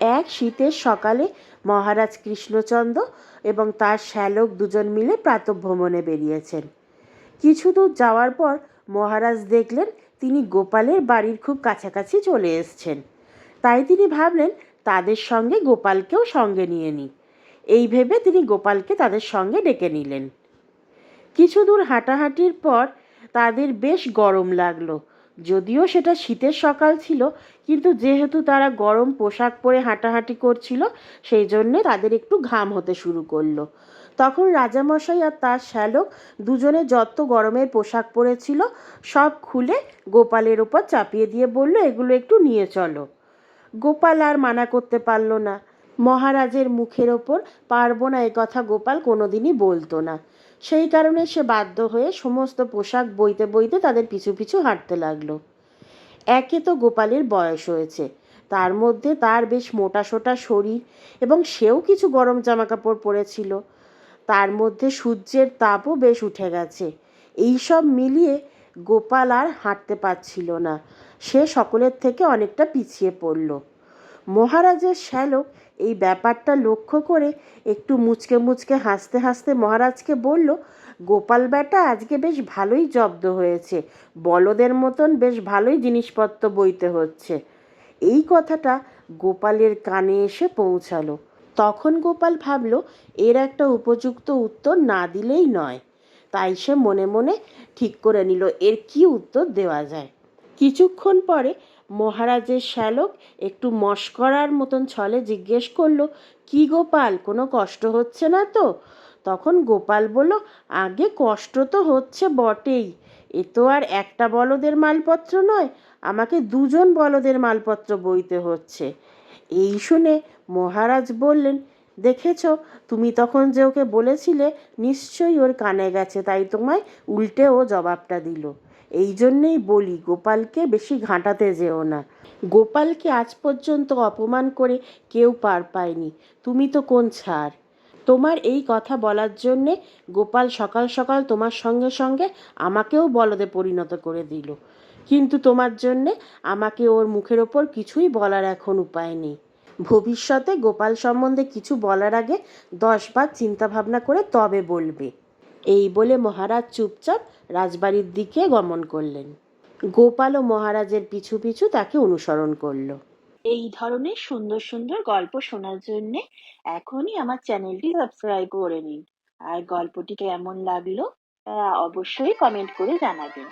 এক শীতের সকালে মহারাজ কৃষ্ণচন্দ্র এবং তার শ্যালক দুজন মিলে প্রাতঃভ্রমণে বেরিয়েছেন। কিছু দূর যাওয়ার পর মহারাজ দেখলেন তিনি গোপালের বাড়ির খুব কাছাকাছি চলে এসছেন। তাই তিনি ভাবলেন তাদের সঙ্গে গোপালকেও সঙ্গে নিয়ে নিই। এই ভেবে তিনি গোপালকে তাদের সঙ্গে ডেকে নিলেন। কিছু দূর হাঁটাহাঁটির পর তাদের বেশ গরম লাগল। যদিও সেটা শীতের সকাল ছিল, কিন্তু যেহেতু তারা গরম পোশাক পরে হাঁটাহাঁটি করছিল, সেই জন্যে তাদের একটু ঘাম হতে শুরু করল। তখন রাজামশাই আর তার শ্যালক দুজনে যত গরমের পোশাক পরেছিল, সব খুলে গোপালের ওপর চাপিয়ে দিয়ে বলল, এগুলো একটু নিয়ে চলো। গোপাল আর মানা করতে পারল না। মহারাজের মুখের ওপর পারব না কথা গোপাল কোনোদিনই বলতো না। সেই কারণে সে বাধ্য হয়ে সমস্ত পোশাক বইতে বইতে তাদের পিছু পিছু হাঁটতে লাগল। একে তো গোপালের বয়স হয়েছে। তার মধ্যে তার বেশ মোটা সোটা শরীর এবং সেও কিছু গরম জামা কাপড় পরেছিল। তার মধ্যে সূর্যের তাপও বেশ উঠে গেছে। এই সব মিলিয়ে গোপাল আর হাঁটতে পারছিল না। সে সকলের থেকে অনেকটা পিছিয়ে পড়ল। মহারাজের শ্যালক এই ব্যাপারটা লক্ষ্য করে একটু মুচকে মুচকে হাসতে হাসতে মহারাজকে বলল, গোপাল বেটা, আজকে বেশ ভালোই জব্দ হয়েছে। বলদের মতন বেশ ভালোই জিনিসপত্র বইতে হচ্ছে। এই কথাটা গোপালের কানে এসে পৌঁছালো। তখন গোপাল ভাবল, এর একটা উপযুক্ত উত্তর না দিলেই নয়। তাই সে মনে মনে ঠিক করে নিল, এর কি উত্তর দেওয়া যায়? কিছুক্ষণ পরে মহারাজের শ্যালক একটু মস্করার মতন ছলে জিজ্ঞেস করল, কি গোপাল, কোনো কষ্ট হচ্ছে না তো? তখন গোপাল বলল, আগে কষ্ট তো হচ্ছে বটেই। এ তো আর একটা বলদের মালপত্র নয়, আমাকে দুজন বলদের মালপত্র বইতে হচ্ছে। এই শুনে মহারাজ বললেন, দেখেছ, তুমি তখন যে ওকে বলেছিলে, নিশ্চয়ই ওর কানে গেছে, তাই তোমায় উল্টে ও জবাবটা দিল। এই জন্যেই বলি, গোপালকে বেশি ঘাঁটাতে যেও না। গোপালকে আজ পর্যন্ত অপমান করে কেউ পার পায়নি। তুমি তো কোন ছাড় তোমার এই কথা বলার জন্যে গোপাল সকাল সকাল তোমার সঙ্গে সঙ্গে আমাকেও বলদে পরিণত করে দিল। কিন্তু তোমার জন্যে আমাকে ওর মুখের ওপর কিছুই বলার এখন উপায় নেই। ভবিষ্যতে গোপাল সম্বন্ধে কিছু বলার আগে দশবার চিন্তা ভাবনা করে তবে বলবে। এই বলে মহারাজ চুপচাপ রাজবাড়ির দিকে গমন করলেন। গোপাল ও মহারাজের পিছু পিছু তাকে অনুসরণ করল। এই ধরনের সুন্দর সুন্দর গল্প শোনার জন্যে এখনই আমার চ্যানেলটি সাবস্ক্রাইব করে নিন। আর গল্পটি কেমন লাগল তা অবশ্যই কমেন্ট করে জানাবেন।